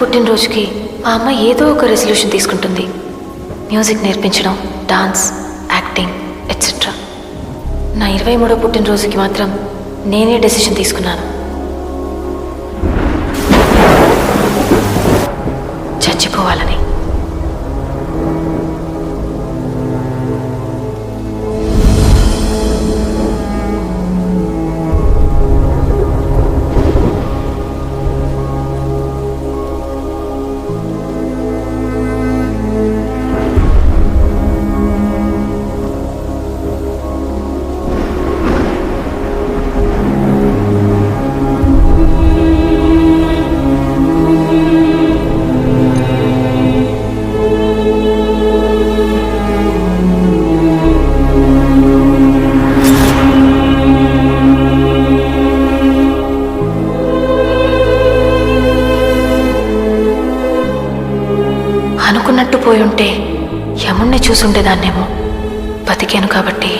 పుట్టినరోజుకి మా అమ్మ ఏదో ఒక రెజల్యూషన్ తీసుకుంటుంది. మ్యూజిక్ నేర్పించడం డాన్స్ యాక్టింగ్ ఎట్సెట్రా నా ఇరవై మూడో పుట్టినరోజుకి మాత్రం నేనే డెసిషన్ తీసుకున్నాను. చూసుండేదాన్నేమో. బతికాను కాబట్టి.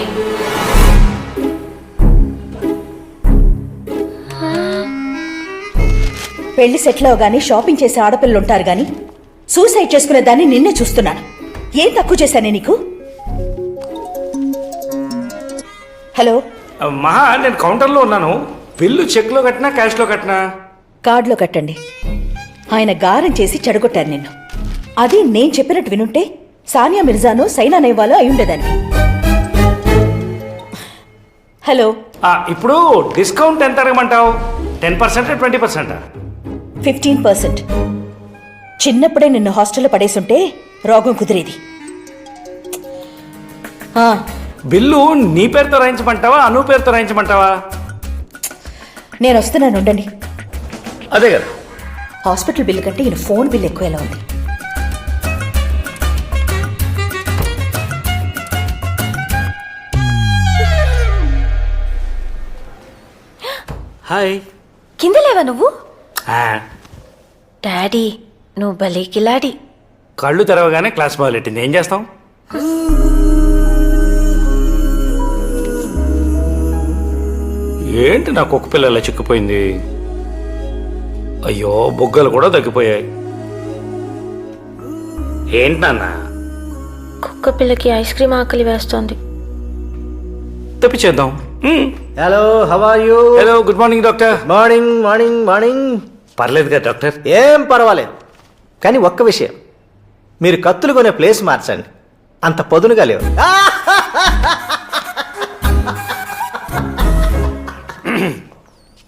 పెళ్ళి సెటిల్ అవగానే షాపింగ్ చేసే ఆడపిల్లలు ఉంటారు గాని సూసైడ్ చేసుకునే దాన్ని నిన్నే చూస్తున్నాను. ఏం తక్కువ చేశానే నీకు? హలో? మహా నేను కౌంటర్లో ఉన్నాను. బిల్లు చెక్లో కట్టినా క్యాష్లో కట్టినా? కార్డులో కట్టండి. ఆయన గారం చేసి చెడగొట్టారు నిన్ను. అది నేను చెప్పినట్టు వినుంటే సానియా మిర్జాను సైనా నేవాలో అయి ఉండేదాన్ని హలో. ఆ, ఇప్పుడు డిస్కౌంట్ ఎంత అడగమంటావు? Ten percent twenty పర్సెంటా? Fifteen percent. చిన్నప్పుడే నిన్ను హాస్టల్లో పడేసుంటే రోగం కుదిరేది. ఆ, బిల్లు నీ పేరుతో రాయించమంటావా అను పేరుతో రాయించమంటావా? నేను వస్తున్నాను ఉండండి. అదే కదా. హాస్పిటల్ బిల్ కంటే ఈయన ఫోన్ బిల్ ఎక్కువ ఎలా ఉంది? హాయ్. కింద లేవా నువ్వు డాడీ నువ్వు భలే కిలాడి. కళ్ళు తెరవగానే క్లాస్ మొదలెట్టింది ఏం చేస్తాం? ఏంటి నా కుక్క పిల్ల ఇలా చిక్కిపోయింది? అయ్యో బొగ్గలు కూడా తగ్గిపోయాయి. ఏంటి నాన్న? కుక్క పిల్లకి ఐస్ క్రీమ్ ఆకలి వేస్తోంది. తెప్పించేద్దాం hello how are you hello good morning doctor morning morning morning పర్లేదు కదా డాక్టర్ ఏం పర్వాలేదు. కానీ ఒక్క విషయం. మీరు కత్తులు కొనే ప్లేస్ మార్చండి. అంత పొదునుగా లేవు.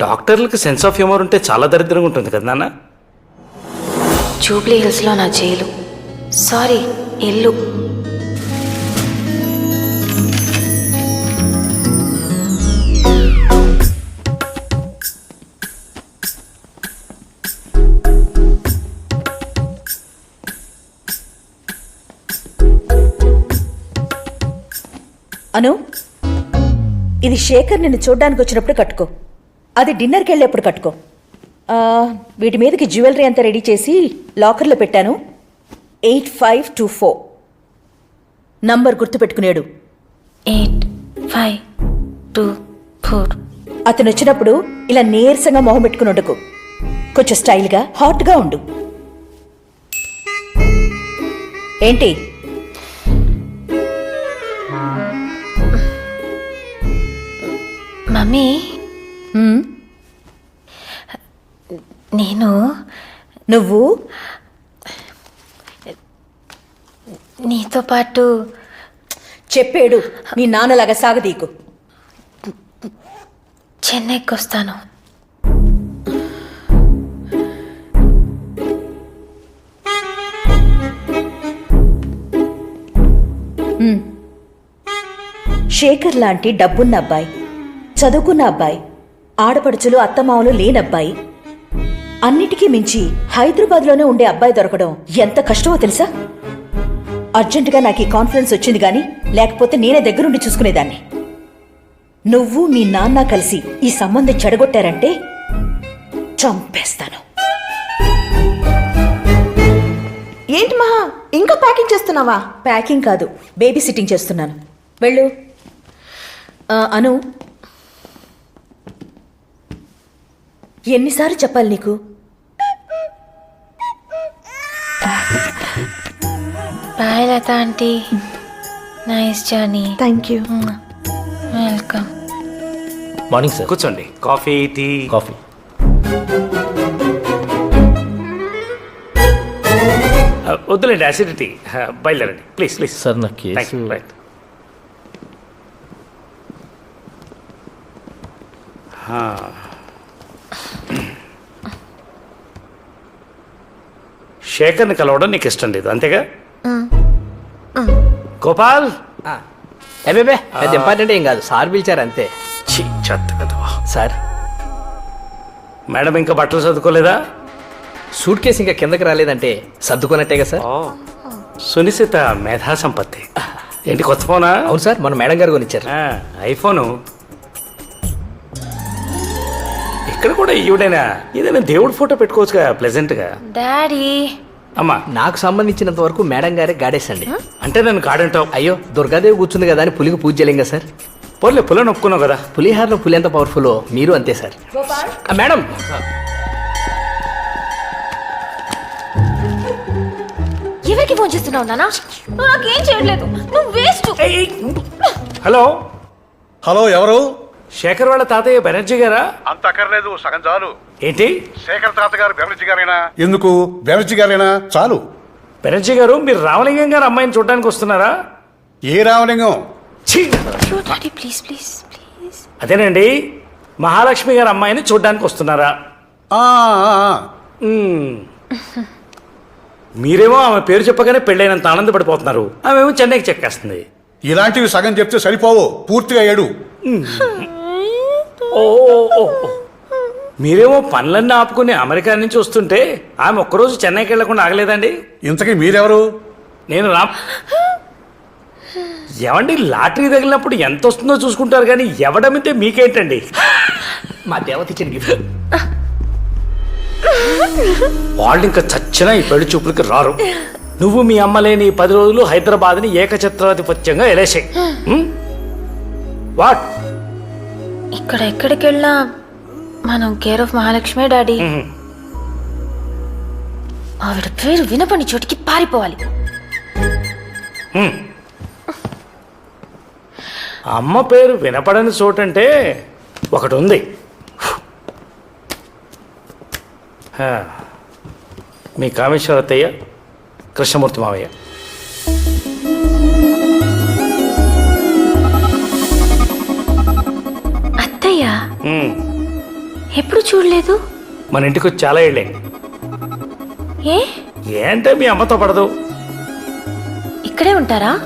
డాక్టర్లకు సెన్స్ ఆఫ్ హ్యూమర్ ఉంటే చాలా దరిద్రంగా ఉంటుంది కదా నాన్న? జూబ్లీ హిల్స్లో నా జైలు. సారీ ఇల్లు. అను ఇది శేఖర్ నిన్ను చూడ్డానికి వచ్చినప్పుడు కట్టుకో. అది డిన్నర్కి వెళ్ళేప్పుడు కట్టుకో. వీటి మీదకి జ్యువెలరీ అంతా రెడీ చేసి లాకర్లో పెట్టాను. Eight five two four. Number గుర్తుపెట్టుకునేడు. Eight five two four. అతను వచ్చినప్పుడు ఇలా నీరసంగా మొహం పెట్టుకుని ఉండకు. కొంచెం స్టైల్గా హాట్గా ఉండు. ఏంటి? మమ్మీ? నేను నువ్వు? నీతో పాటు చెప్పేడు. మీ నాన్నలాగా సాగదీకు. చెన్నైకి వస్తాను. శేఖర్ లాంటి డబ్బున్న అబ్బాయి. చదువుకున్న అబ్బాయి. ఆడపడుచులు అత్తమామలు లేనబ్బాయి. అన్నిటికీ మించి హైదరాబాద్లోనే ఉండే అబ్బాయి దొరకడం ఎంత కష్టమో తెలుసా? అర్జెంటుగా నాకు ఈ కాన్ఫిడెన్స్ వచ్చింది గాని లేకపోతే నేనే దగ్గరుండి చూసుకునేదాన్ని. నువ్వు మీ నాన్న కలిసి ఈ సంబంధం చెడగొట్టారంటే చంపేస్తాను. ఏంటి మహా? ఇంకా ప్యాకింగ్ చేస్తున్నావా? ప్యాకింగ్ కాదు బేబీ సిట్టింగ్ చేస్తున్నాను. వెళ్ళు. అను ఎన్నిసార్లు చెప్పాలి నీకు? Bye Latha aunty. Nice Johnny thank you welcome. Morning sir. కూర్చోండి. Coffee tea. కాఫీ. వద్దులేండి యాసిడిటీ బయలుదేరండి. ప్లీజ్ ప్లీజ్ సార్ నాకు రైట్ శేఖర్ని కలవడం నీకు ఇష్టం లేదు అంతేగా? గోపాల్? అబేబే పెద్ద ఇంపార్టెంట్ ఏం కాదు. సార్ పిలిచారు అంతే. ఛీ, చెత్త కదవా. సార్. మేడం ఇంకా బట్టలు చదువుకోలేదా సూట్ కేసు ఇంకా కిందకి రాలేదంటే సర్దుకున్నట్టేగా సార్. ఓ. సునిశ్చిత మేధా సంపత్తి. ఏంటి కొత్త ఫోనా? అవును సార్ మన మేడం గారు కొనిచ్చారు. ఆ, ఐఫోను. ఇక్కడ కూడా ఈవిడైనా? ఏదైనా దేవుడి ఫోటో పెట్టుకోవచ్చుగా ప్లెజెంట్గా డాడీ. అమ్మా. నాకు సంబంధించినంత వరకు మేడం గారే గాడేసండి. అంటే నన్ను కాడంటావు అయ్యో దుర్గాదేవి కూర్చుంది కదా అని పులికి పూజ చేయలేం కదా సార్? పోలే పులని ఒప్పుకున్నావు కదా. పులిహారలో పులి ఎంత పవర్ఫుల్ మీరు అంతే సార్. ఆ, మేడం! ఎవరికి ఫోన్ చేస్తున్నావు నానా? నాకేం చేయట్లేదు. నువ్వు వేస్ట్. హలో? హలో ఎవరు? శేఖర్ వాళ్ళ తాతయ్య బెనర్జీ గారా? అంత అక్కర్లేదు సగం చాలు. ఏంటి? శేఖర్ తాత గారు బెనర్జీ గారేనా? ఎందుకు? బెనర్జీ గారేనా? చాలు. బెనర్జీ గారు మీరు రామలింగం గారు అమ్మాయిని చూడడానికి వస్తున్నారా? ఏ రామలింగం? ప్లీజ్ ప్లీజ్ ప్లీజ్ అదేనండి మహాలక్ష్మి గారు అమ్మాయిని చూడడానికి వస్తున్నారా. మీరేమో ఆమె పేరు చెప్పగానే పెళ్ళైనంత ఆనందపడిపోతున్నారు. ఆమెమో చెన్నైకి చెక్కేస్తుంది. ఇలాంటివి సగం చెప్తే సరిపోవు. పూర్తిగా ఏడు. ఓ ఓ. మీరేమో పనులన్నీ ఆపుకుని అమెరికా నుంచి వస్తుంటే ఆమె ఒక్కరోజు చెన్నైకి వెళ్ళకుండా ఆగలేదండి. ఇంతకీ మీరెవరు? నేను రా ఎవండి లాటరీ తగిలినప్పుడు ఎంత వస్తుందో చూసుకుంటారు కానీ ఎవడమితే మీకేంటండి? మా దేవత ఇచ్చిన గిఫ్ట్ వాళ్ళు ఇంకా చచ్చినా ఈ పెళ్ళి చూపులకి రారు. నువ్వు మీ అమ్మ లేని ఈ పది రోజులు హైదరాబాద్ని ఏకఛత్రాధిపత్యంగా ఎలేసాయి. వాట్? ఇక్కడ ఎక్కడికి వెళ్ళినా మనం కేర్ ఆఫ్ మహాలక్ష్మి డాడీ. ఆవిడ పేరు వినపని చోటికి పారిపోవాలి. అమ్మ పేరు వినపడని చోటంటే ఒకటి ఉంది. మీ కామేశ్వరత్తయ్య కృష్ణమూర్తి మావయ్య. హ్మ్. ఎప్పుడు చూడలేదు? మన ఇంటికి వచ్చి చాలా ఏళ్ళే ఏ? ఏంటే మీ అమ్మతో పడదు? ఇక్కడే ఉంటారా.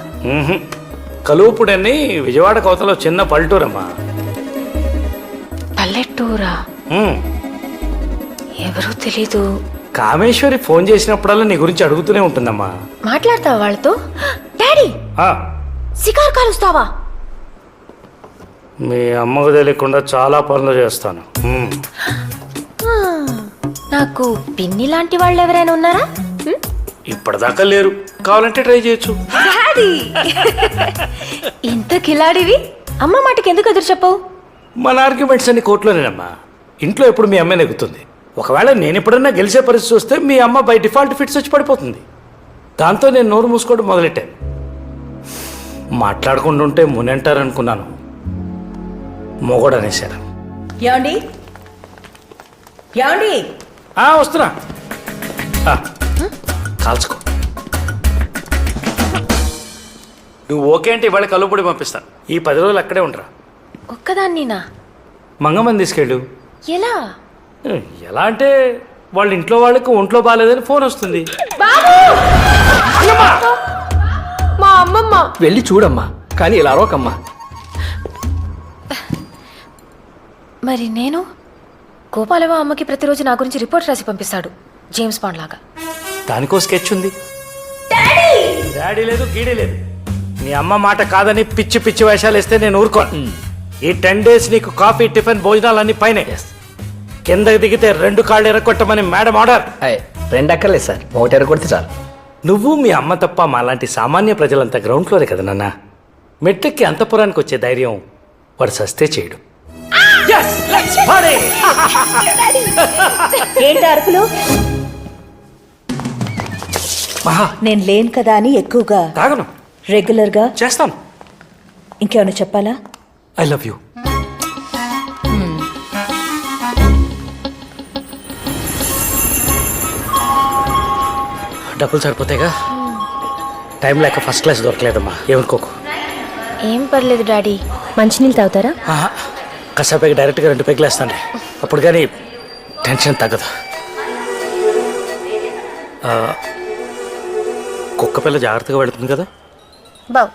కలువుపుడని విజయవాడ కోతలో చిన్న పల్లెటూరమ్మా. పల్లెటూరా? మ్మ్. ఎవరూ తెలీదు. కామేశ్వరి ఫోన్ చేసినప్పుడల్లా నీ గురించి అడుగుతూనే ఉంటుందమ్మా. మాట్లాడతావా వాళ్ళతో? డాడీ! ఆ, సికార్ కాలుస్తావా మీ అమ్మకు తెలియకుండా చాలా పనులు చేస్తాను. నాకు పిన్ని లాంటి వాళ్ళు ఎవరైనా ఉన్నారా? ఇప్పటిదాకా లేరు. కావాలంటే ట్రై చేయొచ్చు. ఇంత కిలాడివి. అమ్మ మాటకి ఎందుకు ఎదురు చెప్పవు? మన ఆర్గ్యుమెంట్స్ అన్ని కోర్టులోనేనమ్మా. ఇంట్లో ఎప్పుడు మీ అమ్మాయి నెగ్గుతుంది. ఒకవేళ నేను ఎప్పుడన్నా గెలిచే పరిస్థితి వస్తే మీ అమ్మ బై డిఫాల్ట్ ఫిట్స్ వచ్చి పడిపోతుంది. దాంతో నేను నోరు మూసుకోవడం మొదలెట్టాను. మాట్లాడకుండా ఉంటే మునంటారనుకున్నాను. మొగోడు అనేశారు ఏమండి? ఏమండి? ఆ, వస్తున్నా. ఆ, కాల్చుకో. నువ్వు ఓకే అంటే ఇవాళ కలుపుడి పంపిస్తాను. ఈ పది రోజులు అక్కడే ఉండరా? ఒక్కదాన్నినా? మంగమ్మని తీసుకెళ్ళు. ఎలా? ఎలా అంటే వాళ్ళ ఇంట్లో వాళ్ళకి ఒంట్లో బాగాలేదని ఫోన్ వస్తుంది. మా అమ్మమ్మ. వెళ్ళి చూడమ్మా కానీ ఇలా అరవకమ్మా. మరి నేను? గోపాలవ అమ్మకి ప్రతిరోజు నా గురించి రిపోర్ట్ రాసి పంపిస్తాడు. జేమ్స్ బాండ్ లాగా. దానికో స్కెచ్ ఉంది. డాడీ! లేదు గీడీ లేదు. నీ అమ్మ మాట కాదని పిచ్చి పిచ్చి వేషాలు వేస్తే నేను ఊరుకోను. ఈ టెన్ డేస్ నీకు కాఫీ టిఫిన్ భోజనాలన్నీ పైనే. కిందకి దిగితే రెండు కాళ్ళు ఎరగొట్టమని మేడం ఆర్డర్. అయ్ రెండు అక్కర్లేదు సార్. ఒకటి ఎరగొడితే చాలు. నువ్వు మీ అమ్మ తప్ప మాలాంటి సామాన్య ప్రజలంతా గ్రౌండ్ ఫ్లోరే కదా నాన్న? మెట్లెక్కి అంతపురానికి వచ్చే ధైర్యం వాడు సస్తే చేయడు. Party! ఏంటి అరుపులు? మహా. నేను లేను కదా అని ఎక్కువగా తాగను. రెగ్యులర్గా చేస్తాను. ఇంకేమైనా చెప్పాలా? ఐ లవ్ యూ డబ్బులు సరిపోతాయిగా? టైం లేక ఫస్ట్ క్లాస్ దొరకలేదమ్మా. ఏమనుకోకు? ఏం పర్లేదు డాడీ. మంచినీళ్ళు తాగుతారా? ఆహా, కాసేపు డైరెక్ట్గా రెండు పెగ్గులు వేస్తాను అప్పుడు కానీ టెన్షన్ తగ్గదు. కుక్క పిల్ల జాగ్రత్తగా పెడుతుంది కదా? బావ్.